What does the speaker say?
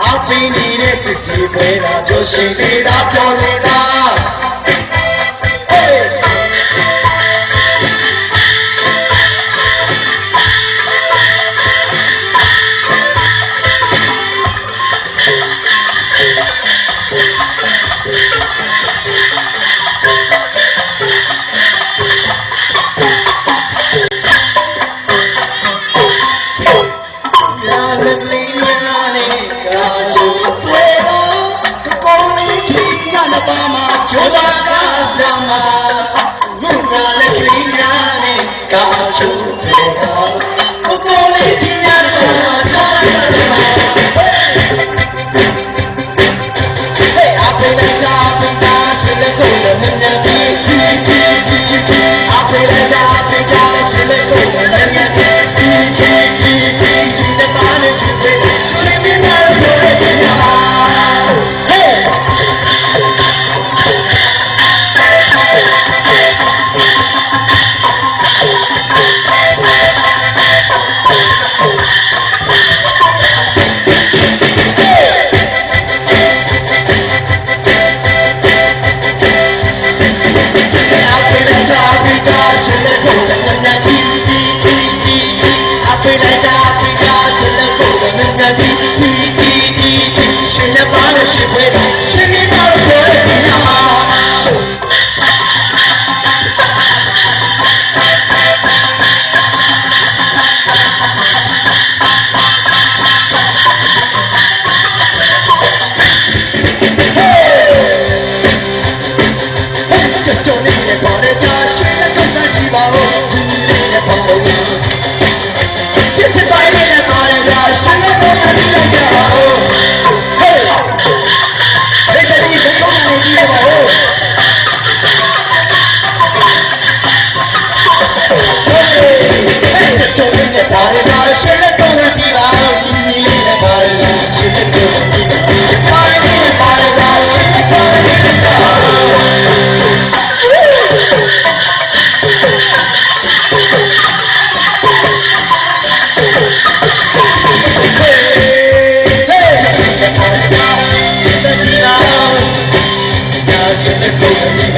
I'll be needed to see where I'm just in the dark, ပါမှာဂျိုးသားကဇာမှာလူကလည်းကလေးများနဲ့ကောင်းချိုး Ele, ele,